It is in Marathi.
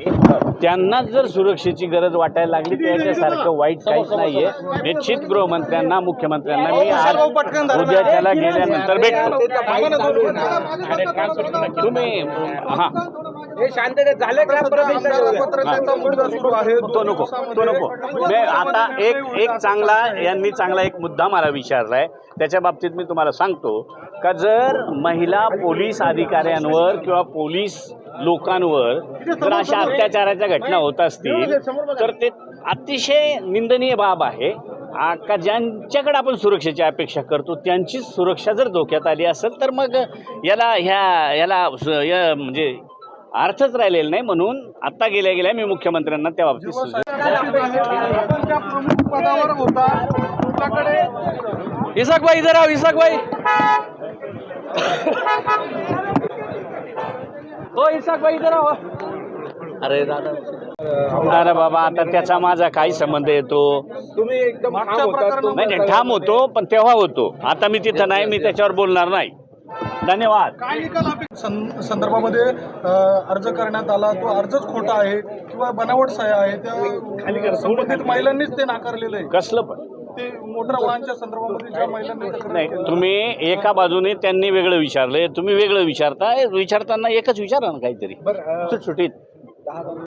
त्यांनाच जर सुरक्षेची गरज वाटायला लागली त्याच्यासारखं वाईट काहीच नाहीये. निश्चित गृहमंत्र्यांना मुख्यमंत्र्यांना मी आज उद्या त्याला गेल्यानंतर भेटतो. तुम्ही हा. हे शांततेत झालं का? पत्रकाचा मुद्दा सुरू आहे. तो नको. तो नको. मी आता एक एक चांगला यांनी चांगला एक मुद्दा मला विचारलाय. त्याच्या बाबतीत मी तुम्हाला सांगतो का जर महिला पोलीस अधिकाऱ्यांवर किंवा पोलीस लोकांवर जर अशा अत्याचाराच्या घटना होत असतील तर ते अतिशय निंदनीय बाब आहे का ज्यांच्याकडे आपण सुरक्षेची अपेक्षा करतो त्यांचीच सुरक्षा जर धोक्यात आली असेल तर मग याला ह्या याला या म्हणजे अर्थच राहिलेला नाही म्हणून आता गेल्या गेल्या मी मुख्यमंत्र्यांना त्या बाबतीत सुचवलं. आपण ज्या प्रमुख पदावर होता तुमच्याकडे इसाक भाई इधर इसाक भाई हो इसाक भाई अरे दादा। अरे बाबा आता त्याचा माझा काही संबंध येतो. तुम्ही एकदम ठाम होता. नाही नाही ठाम होतो पण तेव्हा होतो. आता मी तिथं नाही मी त्याच्यावर बोलणार नाही. धन्यवाद. काय निकाल अपेक्षित सं- संदर्भामध्ये अ, अर्ज करण्यात आला तो अर्जच खोटा आहे किंवा बनावट सह्या आहे त्या संबंधित महिलांनीच ते नाकारलेलं आहे. कसलं पण. ते मोटर वाहनच्या संदर्भामध्ये ज्या महिलांनी नाही. तुम्ही एका बाजूने त्यांनी वेगळं विचारलंय तुम्ही वेगळं विचारताय विचारताना एकच विचारा ना काहीतरी सुटसुटीत